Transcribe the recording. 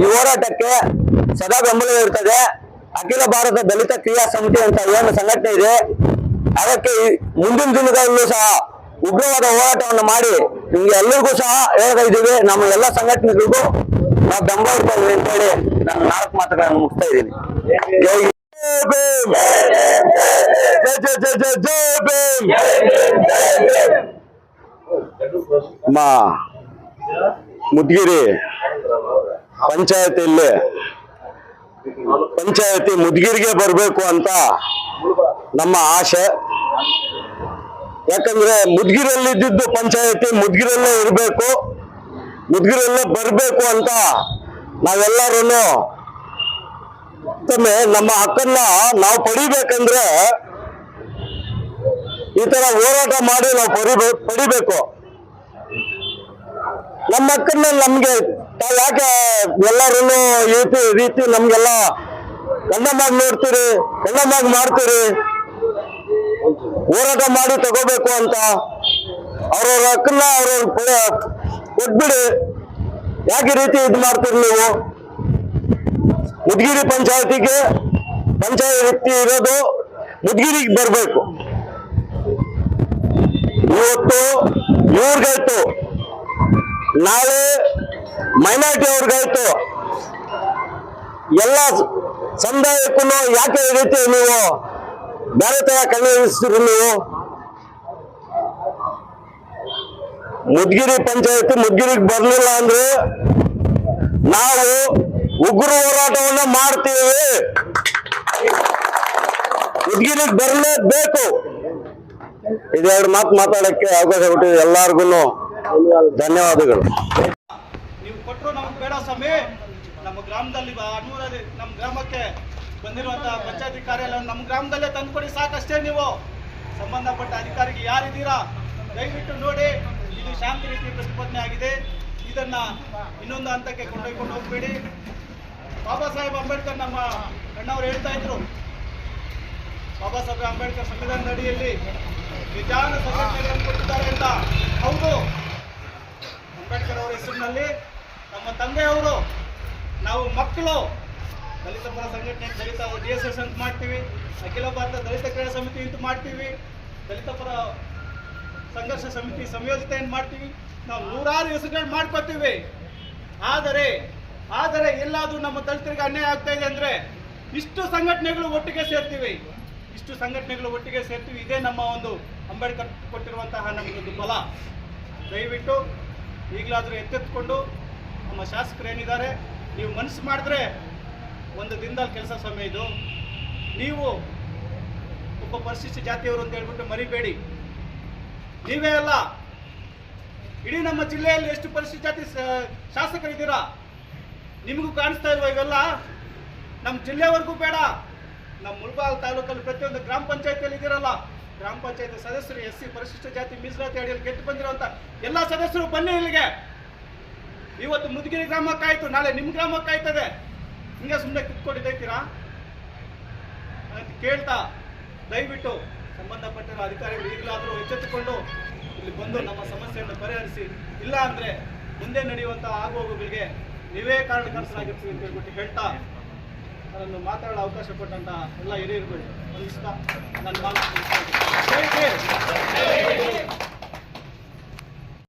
ಈ ಹೋರಾಟಕ್ಕೆ ಸದಾ ಬೆಂಬಲ ಇರ್ತದೆ. ಅಖಿಲ ಭಾರತ ದಲಿತ ಕ್ರಿಯಾ ಸಮಿತಿ ಅಂತ ಏನು ಸಂಘಟನೆ ಇದೆ. ಅದಕ್ಕೆ ಮುಂದಿನ ದಿನಗಳಲ್ಲೂ ಸಹ ಉಗ್ರವಾದ ಹೋರಾಟವನ್ನು ಮಾಡಿ ನಿಮ್ಗೆ ಎಲ್ಲರಿಗೂ ಸಹ ಹೇಳ್ತಾ ಇದ್ದೀವಿ. ನಮ್ಮ ಎಲ್ಲ ಸಂಘಟನೆಗಳಿಗೂ ನಾವು ಬೆಂಬಲ ಇರ್ತೇವೆ ಅಂತ ಹೇಳಿ ನಾನು ನಾಲ್ಕು ಮಾತುಗಳನ್ನು ಮುಗಿಸ್ತಾ ಇದ್ದೀನಿ. ಮಾ. ಮುದ್ಗಿರಿ. ಪಂಚಾಯತಿಯಲ್ಲಿ. ಪಂಚಾಯತಿ ಮುದ್ಗಿರಿಗೆ ಬರಬೇಕು ಅಂತ ನಮ್ಮ ಆಸೆ ಯಾಕಂದ್ರೆ ಮುದ್ಗಿರಲ್ಲಿ ಇದ್ದಿದ್ದು ಪಂಚಾಯತಿ, ಮುದ್ಗಿರಲ್ಲೇ ಇರಬೇಕು. ಮುದ್ಗಿರಲ್ಲೇ ಬರಬೇಕು ಅಂತ ನಾವೆಲ್ಲರೂ ಮತ್ತೊಮ್ಮೆ ನಮ್ಮ ಹಕ್ಕನ್ನ ನಾವು ಪಡಿಬೇಕಂದ್ರೆ ಈ ತರ ಹೋರಾಟ ಮಾಡಿ ನಾವು ಪಡಿಬೇಕು ಪಡಿಬೇಕು. ನಮ್ಮ ಹಕ್ಕನ್ನ ನಮ್ಗೆ ತಾವ್ ಯಾಕೆ ಎಲ್ಲರೂ ರೀತಿ- ರೀತಿ ನಮ್ಗೆಲ್ಲ ಕಣ್ಣಮ್ಮಾಗಿ ನೋಡ್ತೀರಿ ಕಣ್ಣಮ್ಮಾಗಿ ಮಾಡ್ತೀರಿ? ಹೋರಾಟ ಮಾಡಿ ತಗೋಬೇಕು ಅಂತ ಅವ್ರವ್ರ ಹಕ್ಕನ್ನ ಅವ್ರವ್ರ ಕೊಟ್ಬಿಡಿ. ಯಾಕೆ ರೀತಿ ಇದು ಮಾಡ್ತೀರಿ ನೀವು? ಮುದ್ಗಿರಿ ಪಂಚಾಯತಿಗೆ ಪಂಚಾಯತಿ ಇರೋದು ಮುದ್ಗಿರಿಗೆ ಬರಬೇಕು. ಇವತ್ತು ಇವ್ರಿಗಾಯ್ತು ನಾಳೆ ಮೈನಾರಿಟಿ ಅವ್ರಿಗಾಯ್ತು. ಎಲ್ಲ ಸಮುದಾಯಕ್ಕೂ ಯಾಕೆ ಈ ರೀತಿ ನೀವು ಬೇರೆ ತರ ಕಣ್ಣಿಸ್ತೀರಿ ನೀವು? ಮುದ್ಗಿರಿ ಪಂಚಾಯತಿ ಮುದ್ಗಿರಿಗೆ ಬರ್ಲಿಲ್ಲ ಅಂದ್ರೆ ನಾವು ಉಗ್ರ ಹೋರಾಟವನ್ನ ಮಾಡ್ತೀವಿ. ಮುದ್ಗಿರಿಗೆ ಬರಲೇಬೇಕು. ಇದೆರಡು ಮಾತು ಮಾತಾಡಕ್ಕೆ ಅವಕಾಶ ಕೊಟ್ಟಿದೆ ಎಲ್ಲಾರ್ಗು ಧನ್ಯವಾದಗಳು. ನೀವು ಕೊಟ್ಟರು ನಮ್ಗೆ ಬೇಡ ಸ್ವಾಮಿ. ನಮ್ಮ ಗ್ರಾಮದಲ್ಲಿ ಅನೂರಲ್ಲಿ ನಮ್ಮ ಗ್ರಾಮಕ್ಕೆ ಬಂದಿರುವಂತಹ ಪಂಚಾಯತಿ ಕಾರ್ಯಾಲಯ ನಮ್ಮ ಗ್ರಾಮದಲ್ಲೇ ತಂದುಕೊಡಿ, ಸಾಕಷ್ಟೇ ನೀವು. ಸಂಬಂಧಪಟ್ಟ ಅಧಿಕಾರಿಗೆ ಯಾರಿದ್ದೀರಾ? ದಯವಿಟ್ಟು ನೋಡಿ, ಇದು ಶಾಂತಿ ರೀತಿ ಪ್ರತಿಭಟನೆ ಆಗಿದೆ. ಇದನ್ನ ಇನ್ನೊಂದು ಹಂತಕ್ಕೆ ಕೊಂಡೊಯ್ಕೊಂಡು ಹೋಗ್ಬೇಡಿ. ಬಾಬಾ ಸಾಹೇಬ್ ಅಂಬೇಡ್ಕರ್ ನಮ್ಮ ಅಣ್ಣವ್ರು ಹೇಳ್ತಾ ಇದ್ರು. ಬಾಬಾ ಸಾಹೇಬ್ ಅಂಬೇಡ್ಕರ್ ಸಂವಿಧಾನದ ಅಡಿಯಲ್ಲಿ ನಿಜಾನ ಸಂಘಟನೆಗಳನ್ನು ಕೊಟ್ಟಿದ್ದಾರೆ ಅಂತ. ಹೌದು. ಅಂಬೇಡ್ಕರ್ ಅವರ ಹೆಸರಿನಲ್ಲಿ ನಮ್ಮ ತಂದೆಯವರು, ನಾವು ಮಕ್ಕಳು, ದಲಿತ ಪರ ಸಂಘಟನೆ ದಲಿತ ಡಿ ಎಸ್ ಎಸ್ ಅಂತ ಮಾಡ್ತೀವಿ, ಅಖಿಲ ಭಾರತ ದಲಿತ ಕ್ರೀಡಾ ಸಮಿತಿ ಅಂತ ಮಾಡ್ತೀವಿ, ದಲಿತ ಪರ ಸಂಘರ್ಷ ಸಮಿತಿ ಸಂಯೋಜಿತ ಏನು ಮಾಡ್ತೀವಿ, ನಾವು ನೂರಾರು ಹೆಸರುಗಳು ಮಾಡ್ಕೋತೀವಿ. ಆದರೆ ಆದರೆ ಎಲ್ಲಾದರೂ ನಮ್ಮ ದಲಿತರಿಗೆ ಅನ್ಯಾಯ ಆಗ್ತಾ ಇದೆ ಅಂದರೆ ಇಷ್ಟು ಸಂಘಟನೆಗಳು ಒಟ್ಟಿಗೆ ಸೇರ್ತೀವಿ. ಇಷ್ಟು ಸಂಘಟನೆಗಳು ಒಟ್ಟಿಗೆ ಸೇರ್ತೀವಿ, ಇದೇ ನಮ್ಮ ಒಂದು ಅಂಬೇಡ್ಕರ್ ಕೊಟ್ಟಿರುವಂತಹ ನಮಗೊಂದು ಬಲ. ದಯವಿಟ್ಟು ಈಗಲಾದರೂ ಎತ್ತೆತ್ಕೊಂಡು ನಮ್ಮ ಶಾಸಕರು ಏನಿದ್ದಾರೆ, ನೀವು ಮನಸ್ಸು ಮಾಡಿದ್ರೆ ಒಂದು ದಿನದಲ್ಲಿ ಕೆಲಸ ಸಮಯ ಇದು. ನೀವು ಒಬ್ಬ ಪರಿಶಿಷ್ಟ ಜಾತಿಯವರು ಅಂತ ಹೇಳ್ಬಿಟ್ಟು ಮರಿಬೇಡಿ. ನೀವೇ ಅಲ್ಲ, ಇಡೀ ನಮ್ಮ ಜಿಲ್ಲೆಯಲ್ಲಿ ಎಷ್ಟು ಪರಿಶಿಷ್ಟ ಜಾತಿ ಶಾಸಕರಿದ್ದೀರಾ? ನಿಮಗೂ ಕಾಣಿಸ್ತಾ ಇಲ್ವ ಇವೆಲ್ಲ? ನಮ್ಮ ಜಿಲ್ಲೆವರೆಗೂ ಬೇಡ. ನಮ್ಮ ಮುಳಬಾಲ್ ತಾಲೂಕಲ್ಲಿ ಪ್ರತಿಯೊಂದು ಗ್ರಾಮ ಪಂಚಾಯತಿಯಲ್ಲಿ ಇದ್ದೀರಲ್ಲ. ಗ್ರಾಮ ಪಂಚಾಯತ್ ಸದಸ್ಯರು ಎಸ್ ಸಿ ಪರಿಶಿಷ್ಟ ಜಾತಿ ಮೀಸಲಾತಿ ಅಡಿಯಲ್ಲಿ ಗೆದ್ದು ಬಂದಿರುವಂತ ಎಲ್ಲ ಸದಸ್ಯರು ಬನ್ನಿ ಇಲ್ಲಿಗೆ. ಇವತ್ತು ಮುದುಗಿರಿ ಗ್ರಾಮಕ್ಕಾಯ್ತು ನಾಳೆ ನಿಮ್ಮ ಗ್ರಾಮಕ್ಕಾಯ್ತದೆ ಹಿಂಗೆ ಸುಮ್ಮನೆ ಕಿತ್ಕೊಂಡಿದ್ದೈತೀರಾ? ಅಂತ ಕೇಳ್ತಾ, ದಯವಿಟ್ಟು ಸಂಬಂಧಪಟ್ಟಿರೋ ಅಧಿಕಾರಿಗಳು ಈಗಲಾದರೂ ಎಚ್ಚೆತ್ತುಕೊಂಡು ಇಲ್ಲಿ ಬಂದು ನಮ್ಮ ಸಮಸ್ಯೆಯನ್ನು ಪರಿಹರಿಸಿ. ಇಲ್ಲ ಅಂದ್ರೆ ಮುಂದೆ ನಡೆಯುವಂಥ ಆಗುವವುಗಳಿಗೆ ನೀವೇ ಕಾರಣಕರ್ತರಾಗಿರ್ತೀವಿ ಅಂತ ಹೇಳ್ಬಿಟ್ಟು ಹೇಳ್ತಾ ಅದನ್ನು ಮಾತಾಡೋ ಅವಕಾಶ ಕೊಟ್ಟಂತ ಎಲ್ಲ ಹಿರಿಯರುಗಳು ನನ್ನ ಮಾತು